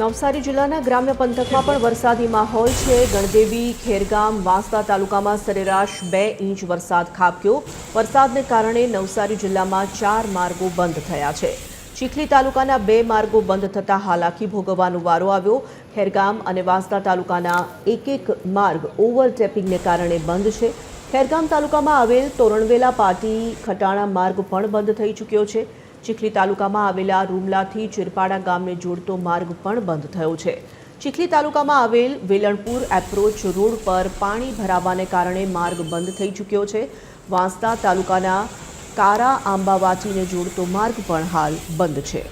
નવસારી જિલ્લાના ગ્રામ્ય પંથકમાં પણ વરસાદી માહોલ છે. ગણદેવી, ખેરગામ, વાંસદા તાલુકામાં સરેરાશ બે ઇંચ વરસાદ ખાબક્યો. વરસાદને કારણે નવસારી જિલ્લામાં ચાર માર્ગો બંધ થયા છે. ચીખલી તાલુકાના બે માર્ગો બંધ થતાં હાલાકી ભોગવવાનો વારો આવ્યો. ખેરગામ અને વાંસદા તાલુકાના એક એક માર્ગ ઓવરટેપિંગને કારણે બંધ છે. ખેરગામ તાલુકામાં આવેલ તોરણવેલા પાટી, ખટાણા માર્ગ પણ બંધ થઈ ચૂક્યો છે. ચીખલી તાલુકામાં આવેલા રૂમલાથી ચિરપાડા ગામને જોડતો માર્ગ પણ બંધ થયો છે. ચીખલી તાલુકામાં આવેલ વેલણપુર એપ્રોચ રોડ પર પાણી ભરાવાને કારણે માર્ગ બંધ થઈ ચૂક્યો છે. વાંસદા તાલુકાના કારા આંબાવાચીને જોડતો માર્ગ પણ હાલ બંધ છે.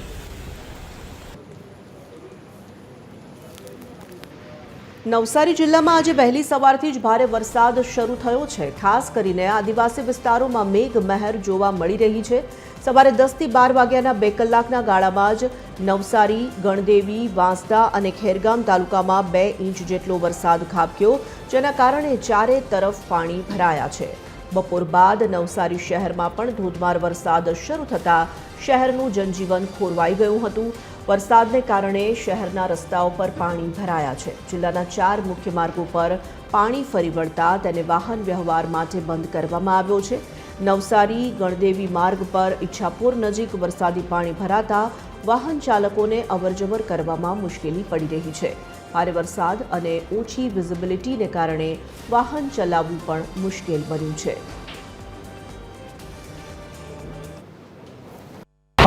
નવસારી જિલ્લામાં આજે વહેલી સવારથી જ ભારે વરસાદ શરૂ થયો છે. ખાસ કરીને આદિવાસી વિસ્તારોમાં મેઘ મહેર જોવા મળી રહી છે. સવારે દસથી બાર વાગ્યાના બે કલાકના ગાળામાં જ નવસારી, ગણદેવી, વાંસદા અને ખેરગામ તાલુકામાં બે ઇંચ જેટલો વરસાદ ખાબક્યો, જેના કારણે ચારે તરફ પાણી ભરાયા છે. બપોર બાદ નવસારી શહેરમાં પણ ધોધમાર વરસાદ શરૂ થતાં શહેરનું જનજીવન ખોરવાઈ ગયું હતું. વરસાદને કારણે શહેરના રસ્તાઓ પર પાણી ભરાયા છે. જિલ્લાના ચાર મુખ્ય માર્ગો પર પાણી ફરી વળતા તેને વાહન વ્યવહાર માટે બંધ કરવામાં આવ્યો છે. નવસારી, ગણદેવી માર્ગ પર ઈચ્છાપુર નજીક વરસાદી પાણી ભરાતા વાહન ચાલકોને અવરજવર કરવામાં મુશ્કેલી પડી રહી છે. ભારે વરસાદ અને ઓછી વિઝિબિલિટીને કારણે વાહન ચલાવવું પણ મુશ્કેલ બન્યું છે.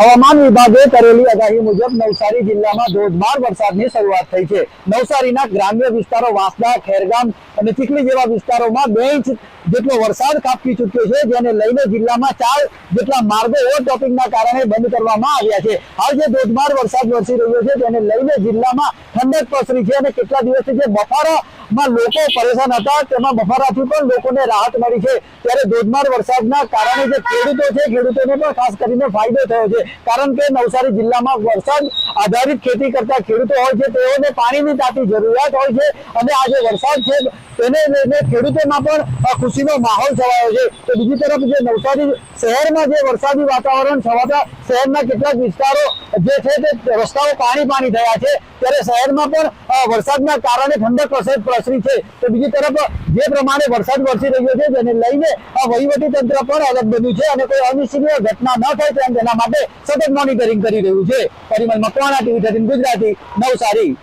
હવામાન વિભાગે કરેલી આગાહી મુજબ નવસારી જિલ્લામાં ધોધમાર વરસાદની શરૂઆત થઈ છે. નવસારીના ગ્રામ્ય વિસ્તારો વાંસદા, ખેરગામ અને ચીખલી જેવા વિસ્તારોમાં બે ઇંચ જેટલો વરસાદ કાપી ચૂક્યો છે, જેને લઈને જિલ્લામાં ચાર જેટલા માર્ગો ઓવરટોપિંગના કારણે બંધ કરવામાં આવ્યા છે. હાલ જે ધોધમાર વરસાદ વરસી રહ્યો છે, તેને લઈને જિલ્લામાં ઠંડક પ્રસરી છે અને કેટલા દિવસથી જે બફારામાં લોકો પરેશાન હતા તેમાં બફારાથી પણ લોકોને રાહત મળી છે. ત્યારે ધોધમાર વરસાદના કારણે જે ખેડૂતો છે, ખેડૂતોને પણ ખાસ કરીને ફાયદો થયો છે. કારણ કે નવસારી જિલ્લામાં વરસાદ આધારિત ખેતી કરતા ખેડૂતો હોય છે, તેઓને પાણીની તાતી જરૂરિયાત હોય છે અને આ જે વરસાદ છે, તેને લઈને ખેડૂતોમાં પણ ખુશીનો માહોલ છવાયો છે. તો બીજી તરફ જે નવસારી શહેરમાં જે વરસાદી વાતાવરણ છવાતા શહેરના કેટલાક વિસ્તારો જે છે, તે રસ્તાઓ પાણી પાણી થયા છે. ત્યારે શહેરમાં પણ વરસાદના કારણે ઠંડક પ્રસર- પ્રસરી છે. તો બીજી તરફ જે પ્રમાણે વરસાદ વરસી રહ્યો છે તેને લઈને વહીવટી તંત્ર પણ અલગ બન્યું છે અને કોઈ અનિચ્છનીય ઘટના ન થાય તેમ તેના માટે સતત મોનિટરિંગ કરી રહ્યું છે. Parimal Makwana, TV thirteen Gujarati, Navsari.